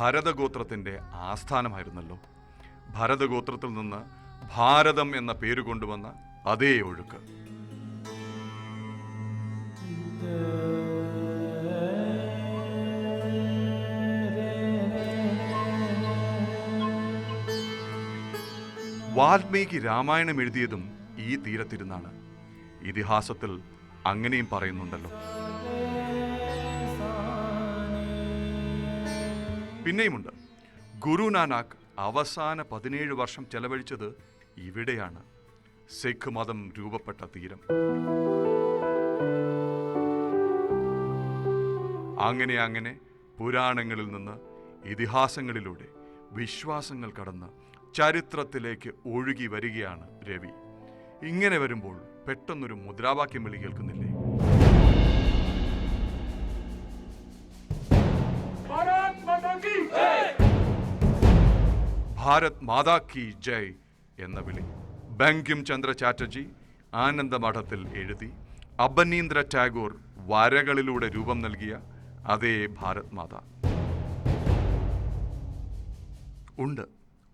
ഭരതഗോത്രത്തിന്റെ ആസ്ഥാനമായിരുന്നല്ലോ. ഭരതഗോത്രത്തിൽ നിന്ന് ഭാരതം എന്ന പേര് കൊണ്ടുവന്ന അതേ ഒഴുക്ക്. വാൽമീകി രാമായണം എഴുതിയതും ഈ തീരത്തിരുന്നാണ്. ഇതിഹാസത്തിൽ അങ്ങനെയും പറയുന്നുണ്ടല്ലോ. പിന്നെയുമുണ്ട്. ഗുരു നാനാക്ക് അവസാന പതിനേഴ് വർഷം ചെലവഴിച്ചത് ഇവിടെയാണ്. സിഖ് മതം രൂപപ്പെട്ട തീരം. അങ്ങനെ അങ്ങനെ പുരാണങ്ങളിൽ നിന്ന് ഇതിഹാസങ്ങളിലൂടെ വിശ്വാസങ്ങൾ കടന്ന് ചരിത്രത്തിലേക്ക് ഒഴുകി വരികയാണ് രവി. ഇങ്ങനെ വരുമ്പോൾ പെട്ടെന്നൊരു മുദ്രാവാക്യം വിളി കേൾക്കുന്നില്ലേ? ഭാരത് മാതാ കി ജയ് എന്ന വിളി. ബങ്കിം ചന്ദ്ര ചാറ്റർജി ആനന്ദമഠത്തിൽ എഴുതി അബനീന്ദ്ര ടാഗോർ വരകളിലൂടെ രൂപം നൽകിയ അതേ ഭാരത് മാത. ഉണ്ട്.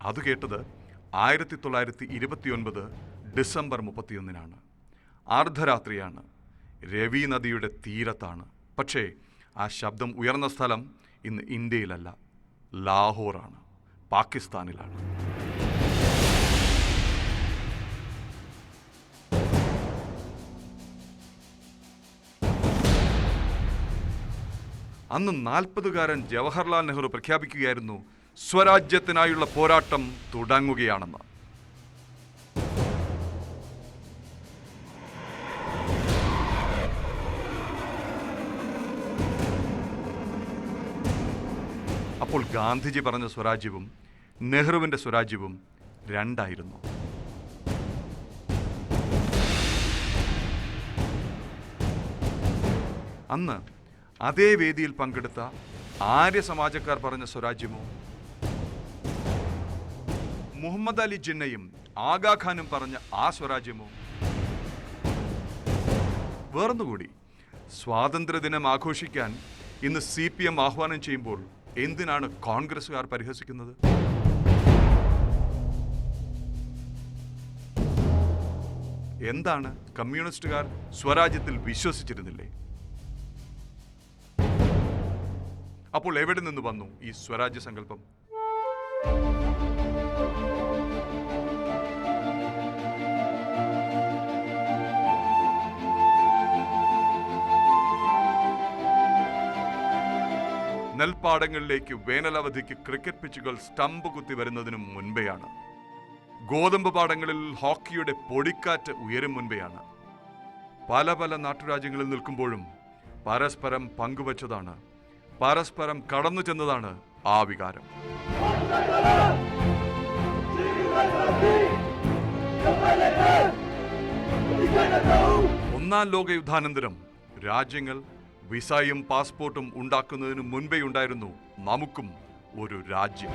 അത് കേട്ടത് ആയിരത്തി തൊള്ളായിരത്തി ഇരുപത്തിയൊൻപത് ഡിസംബർ മുപ്പത്തിയൊന്നിനാണ്. അർദ്ധരാത്രിയാണ്. രവി നദിയുടെ തീരത്താണ്. പക്ഷേ ആ ശബ്ദം ഉയർന്ന സ്ഥലം ഇന്ന് ഇന്ത്യയിലല്ല ലാഹോറാണ്. പാകിസ്ഥാനിലാണ്. അന്ന് നാൽപ്പതുകാരൻ ജവഹർലാൽ നെഹ്റു പ്രഖ്യാപിക്കുകയായിരുന്നു സ്വരാജ്യത്തിനായുള്ള പോരാട്ടം തുടങ്ങുകയാണെന്ന്. അപ്പോൾ ഗാന്ധിജി പറഞ്ഞ സ്വരാജ്യവും നെഹ്റുവിന്റെ സ്വരാജ്യവും രണ്ടായിരുന്നു. അന്ന് അതേ വേദിയിൽ പങ്കെടുത്ത ആര്യ സമാജക്കാർ പറഞ്ഞ സ്വരാജ്യമോ മുഹമ്മദ് അലി ജിന്നയും ആഗാഖാനും പറഞ്ഞ ആ സ്വരാജ്യമോ വേർന്നുകൂടി സ്വാതന്ത്ര്യദിനം ആഘോഷിക്കാൻ ഇന്ന് സി പി എം ആഹ്വാനം ചെയ്യുമ്പോൾ എന്തിനാണ് കോൺഗ്രസ്സുകാർ പരിഹസിക്കുന്നത്? എന്താണ് കമ്മ്യൂണിസ്റ്റുകാർ സ്വരാജ്യത്തിൽ വിശ്വസിച്ചിരുന്നില്ലേ? അപ്പോൾ എവിടെ നിന്ന് വന്നു ഈ സ്വരാജ്യ സങ്കല്പം? നെൽപ്പാടങ്ങളിലേക്ക് വേനലവധിക്ക് ക്രിക്കറ്റ് പിച്ചുകൾ സ്റ്റംപ് കുത്തി വരുന്നതിനും മുൻപെയാണ്. ഗോതമ്പ് പാടങ്ങളിൽ ഹോക്കിയുടെ പൊടിക്കാറ്റ് ഉയരും മുൻപെയാണ്. പല പല നാട്ടുരാജ്യങ്ങളിൽ നിൽക്കുമ്പോഴും പരസ്പരം പങ്കുവച്ചതാണ്. പരസ്പരം കടന്നു ചെന്നതാണ് ആ വികാരം. ഒന്നാം ലോക യുദ്ധാനന്തരം രാജ്യങ്ങൾ വിസയും പാസ്പോർട്ടും ഉണ്ടാക്കുന്നതിന് മുൻപേ ഉണ്ടായിരുന്നു നമുക്കും ഒരു രാജ്യം.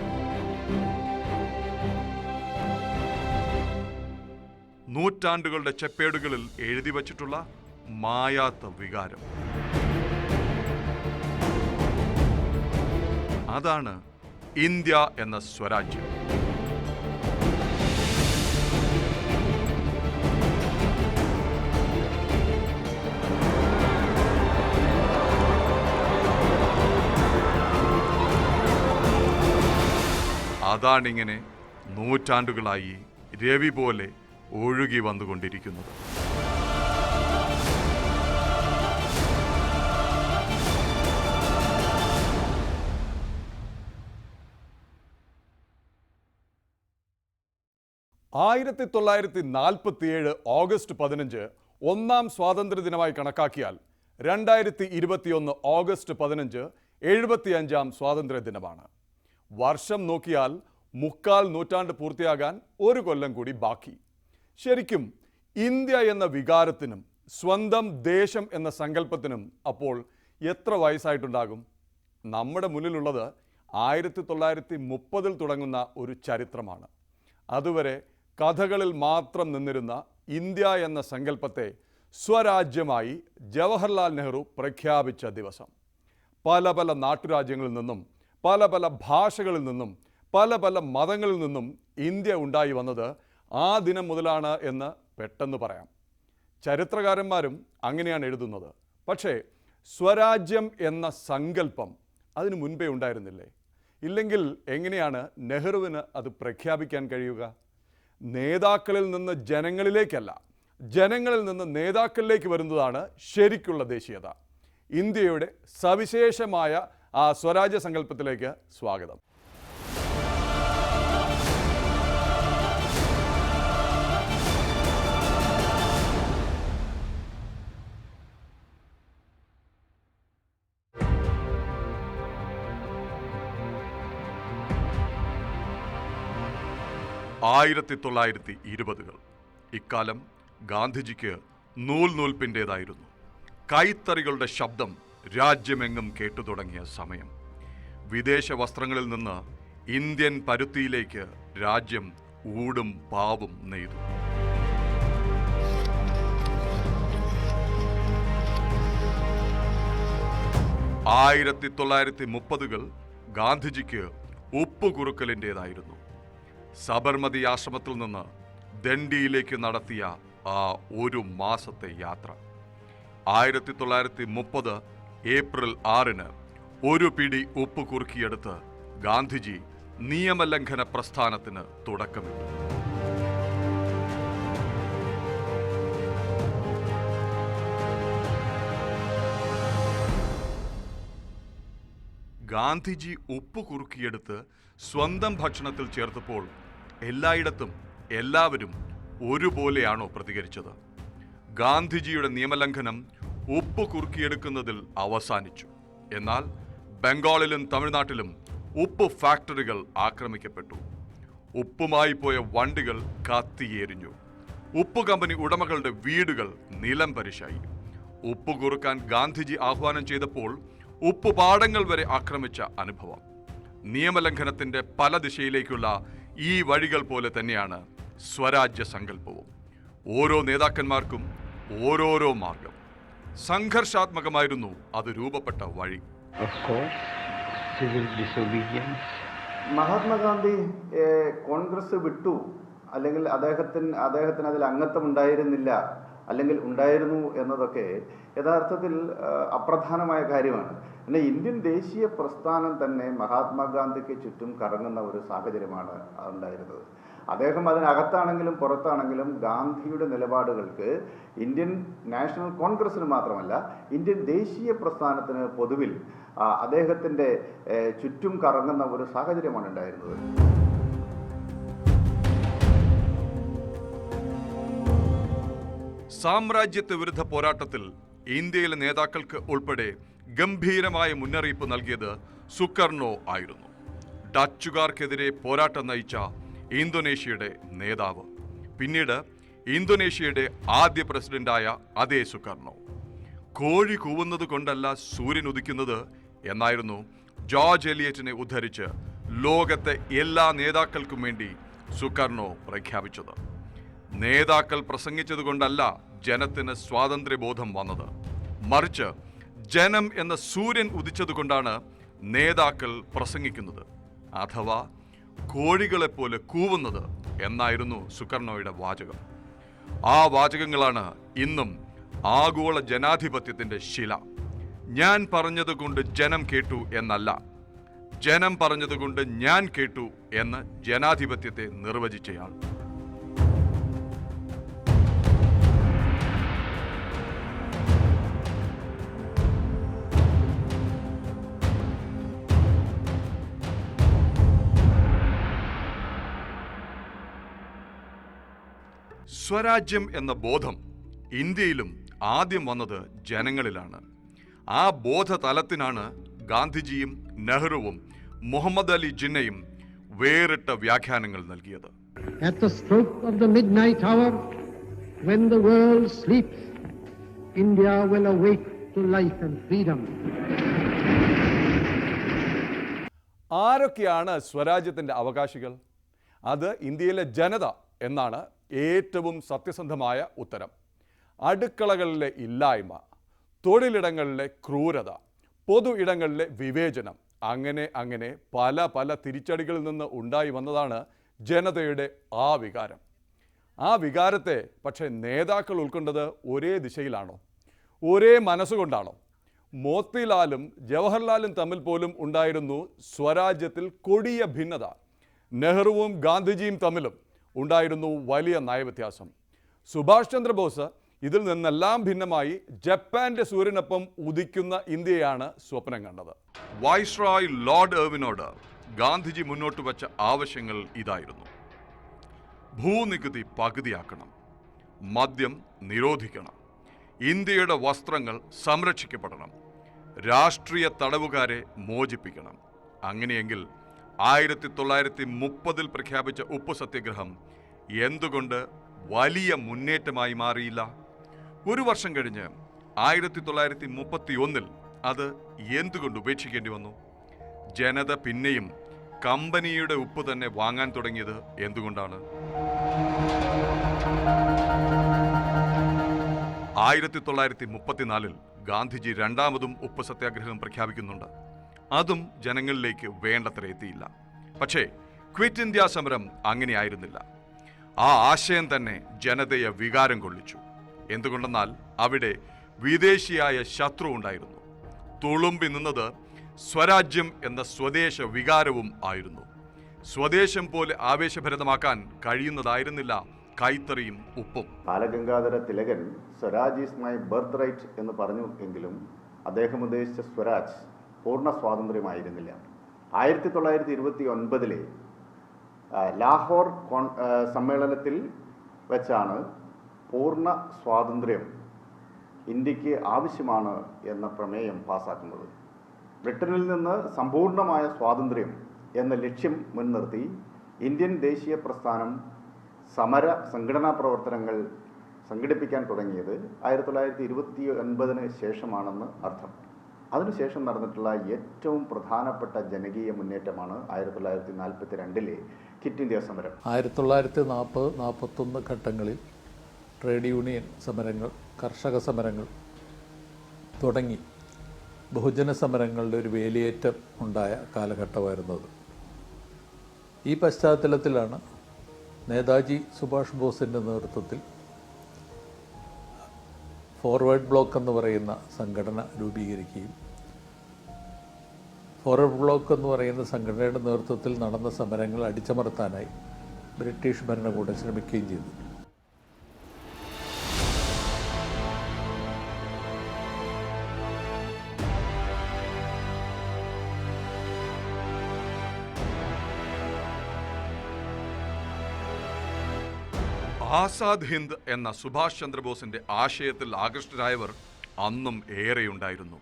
നൂറ്റാണ്ടുകളുടെ ചെപ്പേടുകളിൽ എഴുതി വച്ചിട്ടുള്ള മായാത്ത വികാരം. അതാണ് ഇന്ത്യ എന്ന സ്വരാജ്യം. അതാണിങ്ങനെ നൂറ്റാണ്ടുകളായി രവി പോലെ ഒഴുകി വന്നുകൊണ്ടിരിക്കുന്നത്. ആയിരത്തി തൊള്ളായിരത്തി നാൽപ്പത്തിയേഴ് ഓഗസ്റ്റ് പതിനഞ്ച് ഒന്നാം സ്വാതന്ത്ര്യ ദിനമായി കണക്കാക്കിയാൽ രണ്ടായിരത്തി ഇരുപത്തിയൊന്ന് ഓഗസ്റ്റ് പതിനഞ്ച് എഴുപത്തിയഞ്ചാം സ്വാതന്ത്ര്യ ദിനമാണ് വർഷം നോക്കിയാൽ മുക്കാൽ നൂറ്റാണ്ട് പൂർത്തിയാകാൻ ഒരു കൊല്ലം കൂടി ബാക്കി. ശരിക്കും ഇന്ത്യ എന്ന വികാരത്തിനും സ്വന്തം ദേശം എന്ന സങ്കല്പത്തിനും അപ്പോൾ എത്ര വയസ്സായിട്ടുണ്ടാകും? നമ്മുടെ മുന്നിലുള്ളത് ആയിരത്തി തൊള്ളായിരത്തി മുപ്പതിൽ തുടങ്ങുന്ന ഒരു ചരിത്രമാണ്. അതുവരെ കഥകളിൽ മാത്രം നിന്നിരുന്ന ഇന്ത്യ എന്ന സങ്കല്പത്തെ സ്വരാജ്യമായി ജവഹർലാൽ നെഹ്റു പ്രഖ്യാപിച്ച ദിവസം. പല പല നാട്ടുരാജ്യങ്ങളിൽ നിന്നും പല പല ഭാഷകളിൽ നിന്നും പല പല മതങ്ങളിൽ നിന്നും ഇന്ത്യ ഉണ്ടായി വന്നത് ആ ദിനം മുതലാണ് എന്ന് പെട്ടെന്ന് പറയാം. ചരിത്രകാരന്മാരും അങ്ങനെയാണ് എഴുതുന്നത്. പക്ഷേ സ്വരാജ്യം എന്ന സങ്കല്പം അതിനു മുൻപേ ഉണ്ടായിരുന്നില്ലേ? ഇല്ലെങ്കിൽ എങ്ങനെയാണ് നെഹ്റുവിന് അത് പ്രഖ്യാപിക്കാൻ കഴിയുക? നേതാക്കളിൽ നിന്ന് ജനങ്ങളിലേക്കല്ല ജനങ്ങളിൽ നിന്ന് നേതാക്കളിലേക്ക് വരുന്നതാണ് ശരിക്കുള്ള ദേശീയത. ഇന്ത്യയുടെ സവിശേഷമായ ആ സ്വരാജ്യ സങ്കല്പത്തിലേക്ക് സ്വാഗതം. ആയിരത്തി തൊള്ളായിരത്തി ഇരുപതുകൾ ഇക്കാലം ഗാന്ധിജിക്ക് നൂൽ നൂൽപ്പിന്റേതായിരുന്നു കൈത്തറികളുടെ ശബ്ദം രാജ്യമെങ്ങും കേട്ടു തുടങ്ങിയ സമയം. വിദേശ വസ്ത്രങ്ങളിൽ നിന്ന് ഇന്ത്യൻ പരുത്തിയിലേക്ക് രാജ്യം ഊടും പാവും നെയ്തു. ആയിരത്തി തൊള്ളായിരത്തി മുപ്പതുകൾ ഗാന്ധിജിക്ക് ഉപ്പ് കുറുക്കലിന്റേതായിരുന്നു സബർമതി ആശ്രമത്തിൽ നിന്ന് ദണ്ഡിയിലേക്ക് നടത്തിയ ആ ഒരു മാസത്തെ യാത്ര. ആയിരത്തി തൊള്ളായിരത്തി മുപ്പത് ഏപ്രിൽ ആറിന് ഒരു പിടി ഉപ്പ് കുറുക്കിയെടുത്ത് ഗാന്ധിജി നിയമലംഘന പ്രസ്ഥാനത്തിന് തുടക്കമിട്ടു. ഗാന്ധിജി ഉപ്പ് കുറുക്കിയെടുത്ത് സ്വന്തം ഭക്ഷണത്തിൽ ചേർത്തപ്പോൾ എല്ലായിടത്തും എല്ലാവരും ഒരുപോലെയാണോ പ്രതികരിച്ചത്? ഗാന്ധിജിയുടെ നിയമലംഘനം ഉപ്പ് കുറുക്കിയെടുക്കുന്നതിൽ അവസാനിച്ചു. എന്നാൽ ബംഗാളിലും തമിഴ്നാട്ടിലും ഉപ്പ് ഫാക്ടറികൾ ആക്രമിക്കപ്പെട്ടു. ഉപ്പുമായി പോയ വണ്ടികൾ കത്തിയേരിഞ്ഞു. ഉപ്പ് കമ്പനി ഉടമകളുടെ വീടുകൾ നിലം പരിശായി. ഉപ്പ് കുറുക്കാൻ ഗാന്ധിജി ആഹ്വാനം ചെയ്തപ്പോൾ ഉപ്പ് പാടങ്ങൾ വരെ ആക്രമിച്ച അനുഭവം. നിയമലംഘനത്തിന്റെ പല ദിശയിലേക്കുള്ള ഈ വഴികൾ പോലെ തന്നെയാണ് സ്വരാജ്യ സങ്കല്പവും. ഓരോ നേതാക്കന്മാർക്കും ഓരോരോ മാർഗം. സംഘർഷാത്മകമായിരുന്നു അത് രൂപപ്പെട്ട വഴി. മഹാത്മാഗാന്ധി കോൺഗ്രസ് വിട്ടു. അല്ലെങ്കിൽ അദ്ദേഹത്തിന് അദ്ദേഹത്തിന് അതിൽ അംഗത്വം ഉണ്ടായിരുന്നില്ല. അല്ലെങ്കിൽ ഉണ്ടായിരുന്നു എന്നതൊക്കെ യഥാർത്ഥത്തിൽ അപ്രധാനമായ കാര്യമാണ്. പിന്നെ ഇന്ത്യൻ ദേശീയ പ്രസ്ഥാനം തന്നെ മഹാത്മാഗാന്ധിക്ക് ചുറ്റും കറങ്ങുന്ന ഒരു സാഹചര്യമാണ് ഉണ്ടായിരുന്നത്. അദ്ദേഹം അതിനകത്താണെങ്കിലും പുറത്താണെങ്കിലും ഗാന്ധിയുടെ നിലപാടുകൾക്ക് ഇന്ത്യൻ നാഷണൽ കോൺഗ്രസ്സിന് മാത്രമല്ല ഇന്ത്യൻ ദേശീയ പ്രസ്ഥാനത്തിന് പൊതുവിൽ അദ്ദേഹത്തിന്റെ ചുറ്റും കറങ്ങുന്ന ഒരു സാഹചര്യമാണ് ഉണ്ടായിരുന്നത്. സാമ്രാജ്യത്വ വിരുദ്ധ പോരാട്ടത്തിൽ ഇന്ത്യയിലെ നേതാക്കൾക്ക് ഉൾപ്പെടെ ഗംഭീരമായ മുന്നറിയിപ്പ് നൽകിയത് സുക്കർണോ ആയിരുന്നു. ഡച്ചുകാർക്കെതിരെ പോരാട്ടം നയിച്ച ഇന്തോനേഷ്യയുടെ നേതാവ്. പിന്നീട് ഇന്തോനേഷ്യയുടെ ആദ്യ പ്രസിഡന്റായ അതേ സുക്കർണോ കോഴി കൂവുന്നത് കൊണ്ടല്ല സൂര്യൻ ഉദിക്കുന്നത് എന്നായിരുന്നു ജോർജ് എലിയറ്റിനെ ഉദ്ധരിച്ച് ലോകത്തെ എല്ലാ നേതാക്കൾക്കും വേണ്ടി സുക്കർണോ പ്രഖ്യാപിച്ചത്. നേതാക്കൾ പ്രസംഗിച്ചതുകൊണ്ടല്ല ജനത്തിന് സ്വാതന്ത്ര്യബോധം വന്നത്. മറിച്ച് ജനം എന്ന സൂര്യൻ ഉദിച്ചതുകൊണ്ടാണ് നേതാക്കൾ പ്രസംഗിക്കുന്നത്. അഥവാ കോഴികളെപ്പോലെ കൂവുന്നത് എന്നായിരുന്നു സുകർണോയുടെ വാചകം. ആ വാചകങ്ങളാണ് ഇന്നും ആഗോള ജനാധിപത്യത്തിന്റെ ശില. ഞാൻ പറഞ്ഞതുകൊണ്ട് ജനം കേട്ടു എന്നല്ല. ജനം പറഞ്ഞതുകൊണ്ട് ഞാൻ കേട്ടു എന്ന് ജനാധിപത്യത്തെ നിർവചിച്ചയാൾ. സ്വരാജ്യം എന്ന ബോധം ഇന്ത്യയിലും ആദ്യം വന്നത് ജനങ്ങളിലാണ്. ആ ബോധതലത്തിനാണ് ഗാന്ധിജിയും നെഹ്റുവും മുഹമ്മദ് അലി ജിന്നയും വേറിട്ട വ്യാഖ്യാനങ്ങൾ നൽകിയത്. At the stroke of the midnight hour, when the world sleeps, India will awake to life and freedom. ആരൊക്കെയാണ് സ്വരാജ്യത്തിന്റെ അവകാശികൾ? അത് ഇന്ത്യയിലെ ജനത എന്നാണ് ഏറ്റവും സത്യസന്ധമായ ഉത്തരം. അടുക്കളകളിലെ ഇല്ലായ്മ തൊഴിലിടങ്ങളിലെ ക്രൂരത പൊതു ഇടങ്ങളിലെ വിവേചനം അങ്ങനെ അങ്ങനെ പല പല തിരിച്ചടികളിൽ നിന്ന് ഉണ്ടായി വന്നതാണ് ജനതയുടെ ആ വികാരം. ആ വികാരത്തെ പക്ഷേ നേതാക്കൾ ഉൾക്കൊണ്ടത് ഒരേ ദിശയിലാണോ? ഒരേ മനസ്സുകൊണ്ടാണോ? മോത്തിലാലും ജവഹർലാലും തമ്മിൽ പോലും ഉണ്ടായിരുന്നു സ്വരാജ്യത്തിൽ കൊടിയ ഭിന്നത. നെഹ്റുവും ഗാന്ധിജിയും തമ്മിലും ഉണ്ടായിരുന്നു വലിയ നയവ്യത്യാസം സുഭാഷ് ചന്ദ്രബോസ് ഇതിൽ നിന്നെല്ലാം ഭിന്നമായി ജപ്പാന്റെ സൂര്യനൊപ്പം ഉദിക്കുന്ന ഇന്ത്യയാണ് സ്വപ്നം കണ്ടത്. വൈസ്രോയ് ലോർഡ് എർവിനോട് ഗാന്ധിജി മുന്നോട്ട് വച്ച ആവശ്യങ്ങൾ ഇതായിരുന്നു. ഭൂനികുതി പകുതിയാക്കണം. മദ്യം നിരോധിക്കണം. ഇന്ത്യയുടെ വസ്ത്രങ്ങൾ സംരക്ഷിക്കപ്പെടണം. രാഷ്ട്രീയ തടവുകാരെ മോചിപ്പിക്കണം. അങ്ങനെയെങ്കിൽ ആയിരത്തി തൊള്ളായിരത്തി മുപ്പതിൽ പ്രഖ്യാപിച്ച ഉപ്പ് സത്യാഗ്രഹം എന്തുകൊണ്ട് വലിയ മുന്നേറ്റമായി മാറിയില്ല? ഒരു വർഷം കഴിഞ്ഞ് ആയിരത്തി തൊള്ളായിരത്തി മുപ്പത്തി ഒന്നിൽ അത് എന്തുകൊണ്ട് ഉപേക്ഷിക്കേണ്ടി വന്നു? ജനത പിന്നെയും കമ്പനിയുടെ ഉപ്പ് തന്നെ വാങ്ങാൻ തുടങ്ങിയത് എന്തുകൊണ്ടാണ്? ആയിരത്തി തൊള്ളായിരത്തി മുപ്പത്തിനാലിൽ ഗാന്ധിജി രണ്ടാമതും ഉപ്പ് സത്യാഗ്രഹം പ്രഖ്യാപിക്കുന്നുണ്ട്. അതും ജനങ്ങളിലേക്ക് വേണ്ടത്ര എത്തിയില്ല. പക്ഷേ ക്വിറ്റ് ഇന്ത്യ സമരം അങ്ങനെയായിരുന്നില്ല. ആ ആശയം തന്നെ ജനതയെ വികാരം കൊള്ളിച്ചു. എന്തുകൊണ്ടെന്നാൽ അവിടെ വിദേശിയായ ശത്രു ഉണ്ടായിരുന്നു. തുളുമ്പി നിന്നത് സ്വരാജ്യം എന്ന സ്വദേശ വികാരവും ആയിരുന്നു. സ്വദേശം പോലെ ആവേശഭരിതമാക്കാൻ കഴിയുന്നതായിരുന്നില്ല കൈത്തറിയും ഉപ്പും. Balagangadhara Thilakan Swaraj is my birth right എന്ന് പറഞ്ഞു എങ്കിലും അദ്ദേഹം ഉദ്ദേശിച്ച സ്വരാജ് പൂർണ സ്വാതന്ത്ര്യമായിരുന്നില്ല. ആയിരത്തി തൊള്ളായിരത്തി ഇരുപത്തി ഒൻപതിലെ ലാഹോർ കോൺ സമ്മേളനത്തിൽ വെച്ചാണ് പൂർണ സ്വാതന്ത്ര്യം ഇന്ത്യയ്ക്ക് ആവശ്യമാണ് എന്ന പ്രമേയം പാസ്സാക്കുന്നത് ബ്രിട്ടനിൽ നിന്ന് സമ്പൂർണമായ സ്വാതന്ത്ര്യം എന്ന ലക്ഷ്യം മുൻനിർത്തി ഇന്ത്യൻ ദേശീയ പ്രസ്ഥാനം സമര സംഘടനാ പ്രവർത്തനങ്ങൾ സംഘടിപ്പിക്കാൻ തുടങ്ങിയത് ആയിരത്തി തൊള്ളായിരത്തി ഇരുപത്തി ഒൻപതിന് ശേഷമാണെന്ന് അർത്ഥം. അതിനുശേഷം നടന്നിട്ടുള്ള ഏറ്റവും പ്രധാനപ്പെട്ട ജനകീയ മുന്നേറ്റമാണ് ആയിരത്തി തൊള്ളായിരത്തി നാൽപ്പത്തി രണ്ടിലെ കിറ്റ് ഇന്ത്യ സമരം. ആയിരത്തി തൊള്ളായിരത്തി നാൽപ്പത് നാൽപ്പത്തൊന്ന് ഘട്ടങ്ങളിൽ ട്രേഡ് യൂണിയൻ സമരങ്ങൾ കർഷക സമരങ്ങൾ തുടങ്ങി. ബഹുജന സമരങ്ങളുടെ ഒരു വേലിയേറ്റം ഉണ്ടായ കാലഘട്ടമായിരുന്നത്. ഈ പശ്ചാത്തലത്തിലാണ് നേതാജി സുഭാഷ് ബോസിന്റെ നേതൃത്വത്തിൽ ഫോർവേഡ് ബ്ലോക്ക് എന്ന് പറയുന്ന സംഘടന രൂപീകരിക്കുകയും ഫോർവേഡ് ബ്ലോക്ക് എന്ന് പറയുന്ന സംഘടനയുടെ നേതൃത്വത്തിൽ നടന്ന സമരങ്ങൾ അടിച്ചമർത്താനായി ബ്രിട്ടീഷ് ഭരണകൂടം ശ്രമിക്കുകയും ചെയ്തു. ആസാദ് ഹിന്ദ് എന്ന സുഭാഷ് ചന്ദ്രബോസിന്റെ ആശയത്തിൽ ആകൃഷ്ടരായവർ അന്നും ഏറെയുണ്ടായിരുന്നു.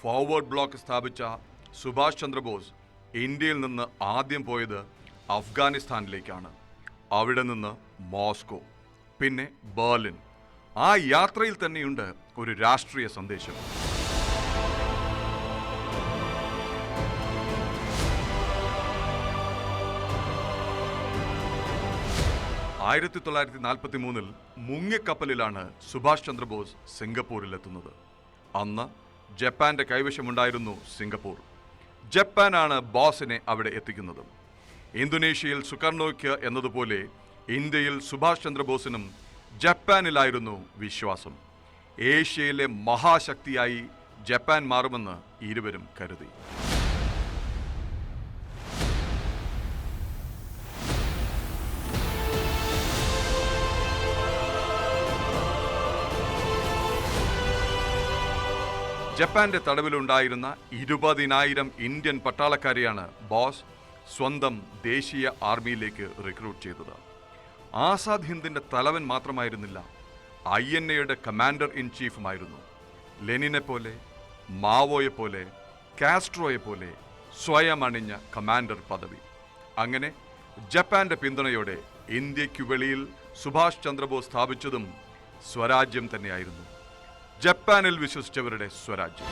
ഫോർവേഡ് ബ്ലോക്ക് സ്ഥാപിച്ച സുഭാഷ് ചന്ദ്രബോസ് ഇന്ത്യയിൽ നിന്ന് ആദ്യം പോയത് അഫ്ഗാനിസ്ഥാനിലേക്കാണ്. അവിടെ നിന്ന് മോസ്കോ പിന്നെ ബേർലിൻ. ആ യാത്രയിൽ തന്നെയുണ്ട് ഒരു രാഷ്ട്രീയ സന്ദേശം. ആയിരത്തി തൊള്ളായിരത്തി നാൽപ്പത്തി മൂന്നിൽ മുങ്ങിക്കപ്പലിലാണ് സുഭാഷ് ചന്ദ്രബോസ് സിംഗപ്പൂരിലെത്തുന്നത്. അന്ന് ജപ്പാന്റെ കൈവശമുണ്ടായിരുന്നു സിംഗപ്പൂർ. ജപ്പാനാണ് ബോസിനെ അവിടെ എത്തിക്കുന്നത്. ഇന്തോനേഷ്യയിൽ സുകർണോയ്ക്ക് എന്നതുപോലെ ഇന്ത്യയിൽ സുഭാഷ് ചന്ദ്രബോസിനും ജപ്പാനിലായിരുന്നു വിശ്വാസം. ഏഷ്യയിലെ മഹാശക്തിയായി ജപ്പാൻ മാറുമെന്ന് ഇരുവരും കരുതി. ജപ്പാന്റെ തടവിലുണ്ടായിരുന്ന ഇരുപതിനായിരം ഇന്ത്യൻ പട്ടാളക്കാരെയാണ് ബോസ് സ്വന്തം ദേശീയ ആർമിയിലേക്ക് റിക്രൂട്ട് ചെയ്തത്. ആസാദ് ഹിന്ദിന്റെ തലവൻ മാത്രമായിരുന്നില്ല ഐ എൻ എയുടെ കമാൻഡർ ഇൻ ചീഫുമായിരുന്നു. ലെനിനെ പോലെ മാവോയെ പോലെ കാസ്ട്രോയെ പോലെ സ്വയം അണിഞ്ഞ കമാൻഡർ പദവി. അങ്ങനെ ജപ്പാന്റെ പിന്തുണയോടെ ഇന്ത്യയ്ക്കു വെളിയിൽ സുഭാഷ് ചന്ദ്രബോസ് സ്ഥാപിച്ചതും സ്വരാജ്യം തന്നെയായിരുന്നു. ജപ്പാനിൽ വിശ്വസിച്ചവരുടെ സ്വരാജ്യം.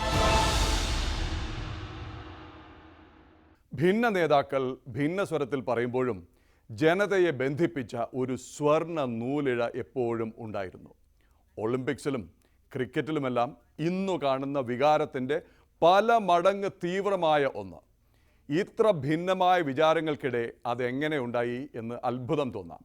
ഭിന്ന നേതാക്കൾ ഭിന്ന സ്വരത്തിൽ പറയുമ്പോഴും ജനതയെ ബന്ധിപ്പിച്ച ഒരു സ്വർണ നൂലിഴ എപ്പോഴും ഉണ്ടായിരുന്നു. ഒളിമ്പിക്സിലും ക്രിക്കറ്റിലുമെല്ലാം ഇന്നു കാണുന്ന വികാരത്തിന്റെ പല മടങ്ങ് തീവ്രമായ ഒന്ന്. ഇത്ര ഭിന്നമായ വിചാരങ്ങൾക്കിടെ അതെങ്ങനെ ഉണ്ടായി എന്ന് അത്ഭുതം തോന്നാം.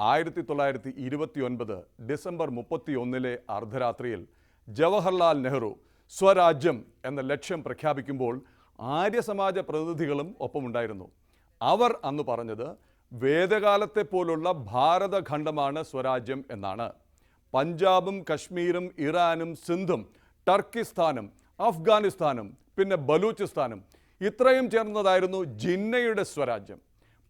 ആയിരത്തി തൊള്ളായിരത്തി ഇരുപത്തി ഒൻപത് ഡിസംബർ മുപ്പത്തി ഒന്നിലെ അർദ്ധരാത്രിയിൽ ജവഹർലാൽ നെഹ്റു സ്വരാജ്യം എന്ന ലക്ഷ്യം പ്രഖ്യാപിക്കുമ്പോൾ ആര്യസമാജ പ്രതിനിധികളും ഒപ്പമുണ്ടായിരുന്നു. അവർ അന്ന് പറഞ്ഞത് വേദകാലത്തെ പോലുള്ള ഭാരതഖണ്ഡമാണ് സ്വരാജ്യം എന്നാണ്. പഞ്ചാബും കശ്മീരും ഇറാനും സിന്ധും ടർക്കിസ്ഥാനും അഫ്ഗാനിസ്ഥാനും പിന്നെ ബലൂചിസ്ഥാനും ഇത്രയും ചേർന്നതായിരുന്നു ജിന്നയുടെ സ്വരാജ്യം.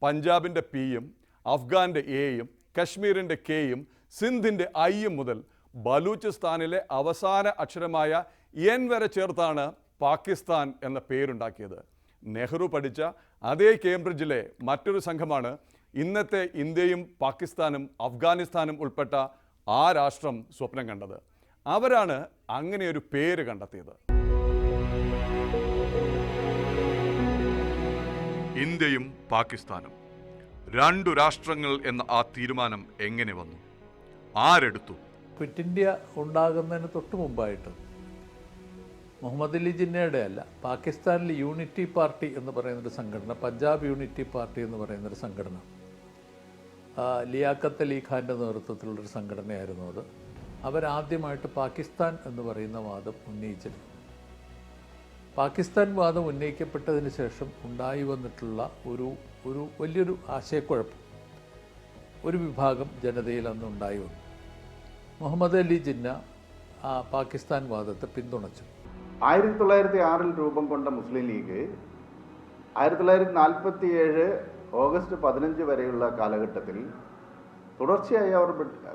പഞ്ചാബിന്റെ പിയും അഫ്ഗാന്റെ എയും കശ്മീരിന്റെ കെയും സിന്ധിന്റെ ഐയും മുതൽ ബലൂചിസ്ഥാനിലെ അവസാന അക്ഷരമായ എൻ വരെ ചേർത്താണ് പാകിസ്ഥാൻ എന്ന പേരുണ്ടാക്കിയത്. നെഹ്റു പഠിച്ച അതേ കേംബ്രിഡ്ജിലെ മറ്റൊരു സംഘമാണ് ഇന്നത്തെ ഇന്ത്യയും പാകിസ്ഥാനും അഫ്ഗാനിസ്ഥാനും ഉൾപ്പെട്ട ആ രാഷ്ട്രം സ്വപ്നം കണ്ടത്. അവരാണ് അങ്ങനെയൊരു പേര് കണ്ടെത്തിയത്. ഇന്ത്യയും പാകിസ്ഥാനും രണ്ടു രാഷ്ട്രങ്ങൾ എന്ന ആ തീരുമാനം എങ്ങനെ വന്നു? ആരെടുത്തു? ക്വിറ്റ് ഇന്ത്യ ഉണ്ടാകുന്നതിന് തൊട്ട് മുമ്പായിട്ട് മുഹമ്മദ് അലി ജിന്നയുടെ അല്ല പാകിസ്ഥാനിൽ യൂണിറ്റി പാർട്ടി എന്ന് പറയുന്നൊരു സംഘടന പഞ്ചാബ് യൂണിറ്റി പാർട്ടി എന്ന് പറയുന്നൊരു സംഘടന. ലിയാഖത്ത് അലി ഖാന്റെ നേതൃത്വത്തിലുള്ളൊരു സംഘടനയായിരുന്നു അത്. അവരാദ്യമായിട്ട് പാകിസ്ഥാൻ എന്ന് പറയുന്ന വാദം ഉന്നയിച്ചിരുന്നു പാകിസ്ഥാൻ വാദം ഉന്നയിക്കപ്പെട്ടതിന് ശേഷം ഉണ്ടായി വന്നിട്ടുള്ള ഒരു ഒരു വലിയൊരു ആശയക്കുഴപ്പം ഒരു വിഭാഗം ജനതയിൽ അന്ന് ഉണ്ടായി വന്നു. മുഹമ്മദ് അലി ജിന്ന പാകിസ്ഥാൻ വാദത്തെ പിന്തുണച്ചു. ആയിരത്തി തൊള്ളായിരത്തി ആറിൽ രൂപം കൊണ്ട മുസ്ലിം ലീഗ് ആയിരത്തി തൊള്ളായിരത്തി നാൽപ്പത്തി ഏഴ് ഓഗസ്റ്റ് പതിനഞ്ച് വരെയുള്ള കാലഘട്ടത്തിൽ തുടർച്ചയായി അവർ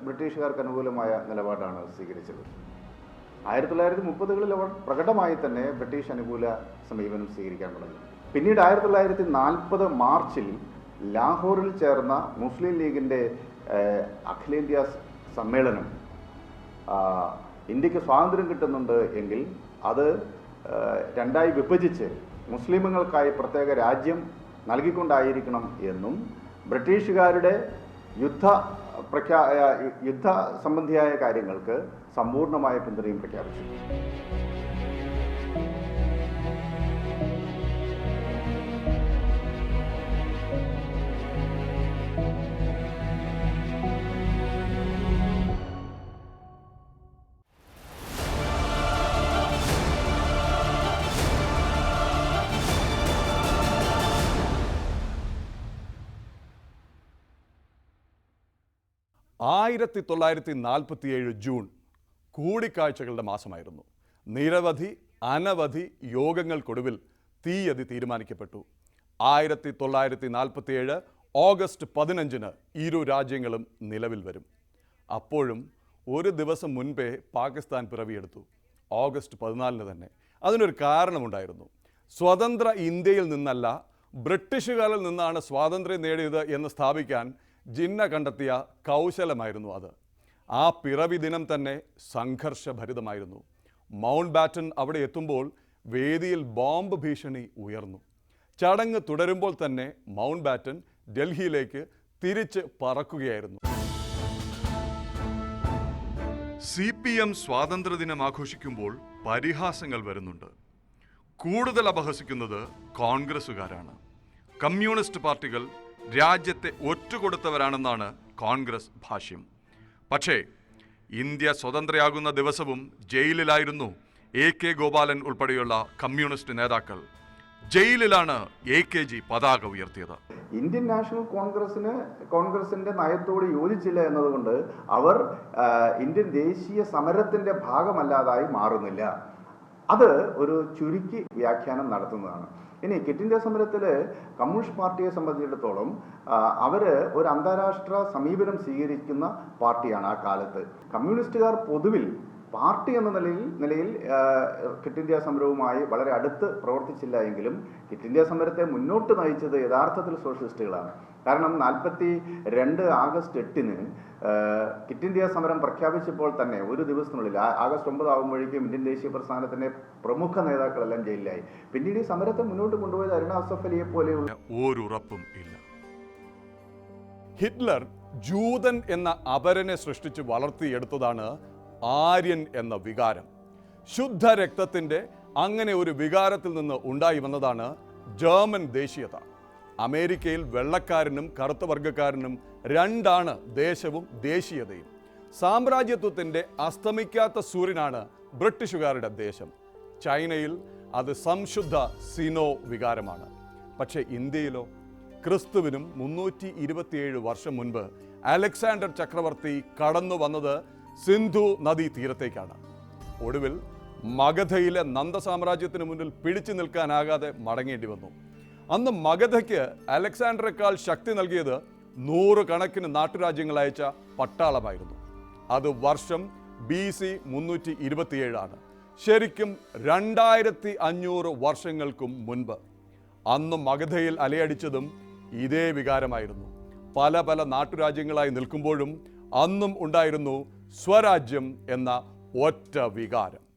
ബ്രിട്ടീഷുകാർക്ക് അനുകൂലമായ നിലപാടാണ് സ്വീകരിച്ചത്. ആയിരത്തി തൊള്ളായിരത്തി മുപ്പതുകളിൽ അവർ പ്രകടമായി തന്നെ ബ്രിട്ടീഷ് അനുകൂല സമീപനം സ്വീകരിക്കാൻ തുടങ്ങി. പിന്നീട് ആയിരത്തി തൊള്ളായിരത്തി നാൽപ്പത് മാർച്ചിൽ ലാഹോറിൽ ചേർന്ന മുസ്ലിം ലീഗിന്റെ അഖിലേന്ത്യാ സമ്മേളനം ഇന്ത്യയ്ക്ക് സ്വാതന്ത്ര്യം കിട്ടുന്നുണ്ട് എങ്കിൽ അത് രണ്ടായി വിഭജിച്ച് മുസ്ലിമുകൾക്കായി പ്രത്യേക രാജ്യം നൽകിക്കൊണ്ടായിരിക്കണം എന്നും ബ്രിട്ടീഷുകാരുടെ യുദ്ധ പ്രഖ്യാ യുദ്ധ സംബന്ധിയായ കാര്യങ്ങൾക്ക് സമ്പൂർണമായ പിന്തുണയും പ്രഖ്യാപിച്ചു. ആയിരത്തി തൊള്ളായിരത്തി നാൽപ്പത്തിയേഴ് ജൂൺ കൂടിക്കാഴ്ചകളുടെ മാസമായിരുന്നു. നിരവധി അനവധി യോഗങ്ങൾക്കൊടുവിൽ തീയതി തീരുമാനിക്കപ്പെട്ടു. ആയിരത്തി തൊള്ളായിരത്തി നാൽപ്പത്തിയേഴ് ഓഗസ്റ്റ് പതിനഞ്ചിന് ഇരു രാജ്യങ്ങളും നിലവിൽ വരും. അപ്പോഴും ഒരു ദിവസം മുൻപേ പാകിസ്ഥാൻ പിറവിയെടുത്തു. ഓഗസ്റ്റ് പതിനാലിന് തന്നെ. അതിനൊരു കാരണമുണ്ടായിരുന്നു. സ്വതന്ത്ര ഇന്ത്യയിൽ നിന്നല്ല ബ്രിട്ടീഷുകാരിൽ നിന്നാണ് സ്വാതന്ത്ര്യം നേടിയത് എന്ന് സ്ഥാപിക്കാൻ ജിന്ന കണ്ടെത്തിയ കൗശലമായിരുന്നു അത്. ആ പിറവി ദിനം തന്നെ സംഘർഷഭരിതമായിരുന്നു. മൗണ്ട് ബാറ്റൻ അവിടെ എത്തുമ്പോൾ വേദിയിൽ ബോംബ് ഭീഷണി ഉയർന്നു. ചടങ്ങ് തുടരുമ്പോൾ തന്നെ മൗണ്ട് ബാറ്റൻ ഡൽഹിയിലേക്ക് തിരിച്ച് പറക്കുകയായിരുന്നു. സി പി എം സ്വാതന്ത്ര്യദിനം ആഘോഷിക്കുമ്പോൾ പരിഹാസങ്ങൾ വരുന്നുണ്ട്. കൂടുതൽ അപഹസിക്കുന്നത് കോൺഗ്രസുകാരാണ് കമ്മ്യൂണിസ്റ്റ് പാർട്ടികൾ രാജ്യത്തെ ഒറ്റുകൊടുത്തവരാണെന്നാണ് കോൺഗ്രസ് ഭാഷ്യം. പക്ഷേ ഇന്ത്യ സ്വതന്ത്രയാകുന്ന ദിവസവും ജയിലിലായിരുന്നു എ കെ ഗോപാലൻ ഉൾപ്പെടെയുള്ള കമ്മ്യൂണിസ്റ്റ് നേതാക്കൾ. ജയിലിലാണ് എ കെ ജി പതാക ഉയർത്തിയത്. ഇന്ത്യൻ നാഷണൽ കോൺഗ്രസിന് കോൺഗ്രസിന്റെ നയത്തോട് യോജിച്ചില്ല എന്നതുകൊണ്ട് അവർ ഇന്ത്യൻ ദേശീയ സമരത്തിന്റെ ഭാഗമല്ലാതായി മാറുന്നില്ല. അത് ഒരു ചുരുക്കി വ്യാഖ്യാനം നടത്തുന്നതാണ്. ഇനി ക്വിറ്റ് ഇന്ത്യ സമരത്തിൽ കമ്മ്യൂണിസ്റ്റ് പാർട്ടിയെ സംബന്ധിച്ചിടത്തോളം അവർ ഒരു അന്താരാഷ്ട്ര സമീപനം സ്വീകരിക്കുന്ന പാർട്ടിയാണ് ആ കാലത്ത്. കമ്മ്യൂണിസ്റ്റുകാർ പൊതുവിൽ പാർട്ടി എന്ന നിലയിൽ നിലയിൽ കിറ്റ് ഇന്ത്യ സമരവുമായി വളരെ അടുത്ത് പ്രവർത്തിച്ചില്ല എങ്കിലും കിറ്റ് ഇന്ത്യ സമരത്തെ മുന്നോട്ട് നയിച്ചത് യഥാർത്ഥത്തിൽ സോഷ്യലിസ്റ്റുകളാണ്. കാരണം നാൽപ്പത്തി രണ്ട് ആഗസ്റ്റ് എട്ടിന് കിറ്റ് ഇന്ത്യ സമരം പ്രഖ്യാപിച്ചപ്പോൾ തന്നെ ഒരു ദിവസത്തിനുള്ളിൽ ആഗസ്റ്റ് ഒമ്പത് ആകുമ്പോഴേക്കും ഇന്ത്യൻ ദേശീയ പ്രസ്ഥാനത്തിന്റെ പ്രമുഖ നേതാക്കളെല്ലാം ജയിലിലായി. പിന്നീട് ഈ സമരത്തെ മുന്നോട്ട് കൊണ്ടുപോയത് അരുണ അസഫ് അലിയെ പോലെയുള്ള ഇല്ല. ഹിറ്റ്ലർ ജൂതൻ എന്ന അപരനെ സൃഷ്ടിച്ച് വളർത്തിയെടുത്തതാണ് ആര്യൻ എന്ന വികാരം. ശുദ്ധ രക്തത്തിന്റെ അങ്ങനെ ഒരു വികാരത്തിൽ നിന്ന് ഉണ്ടായി വന്നതാണ് ജർമ്മൻ ദേശീയത. അമേരിക്കയിൽ വെള്ളക്കാരനും കറുത്ത വർഗക്കാരനും രണ്ടാണ് ദേശവും ദേശീയതയും. സാമ്രാജ്യത്വത്തിന്റെ അസ്തമിക്കാത്ത സൂര്യനാണ് ബ്രിട്ടീഷുകാരുടെ ദേശം. ചൈനയിൽ അത് സംശുദ്ധ സിനോ വികാരമാണ്. പക്ഷേ ഇന്ത്യയിലോ? ക്രിസ്തുവിനും മുന്നൂറ്റി ഇരുപത്തിയേഴ് വർഷം മുൻപ് അലക്സാണ്ടർ ചക്രവർത്തി കടന്നു വന്നത് സിന്ധു നദീ തീരത്തേക്കാണ്. ഒടുവിൽ മഗധയിലെ നന്ദ സാമ്രാജ്യത്തിന് മുന്നിൽ പിടിച്ചു നിൽക്കാനാകാതെ മടങ്ങേണ്ടി വന്നു. അന്ന് മഗധയ്ക്ക് അലക്സാണ്ടറേക്കാൾ ശക്തി നൽകിയത് നൂറുകണക്കിന് നാട്ടുരാജ്യങ്ങൾ അയച്ച പട്ടാളമായിരുന്നു. അത് വർഷം ബി സി മുന്നൂറ്റി ഇരുപത്തിയേഴാണ് ശരിക്കും രണ്ടായിരത്തി അഞ്ഞൂറ് വർഷങ്ങൾക്കും മുൻപ്. അന്ന് മഗധയിൽ അലയടിച്ചതും ഇതേ വികാരമായിരുന്നു. പല പല നാട്ടുരാജ്യങ്ങളായി നിൽക്കുമ്പോഴും അന്നും ഉണ്ടായിരുന്നു സ്വരാജ്യം എന്ന ഒറ്റ വികാരം.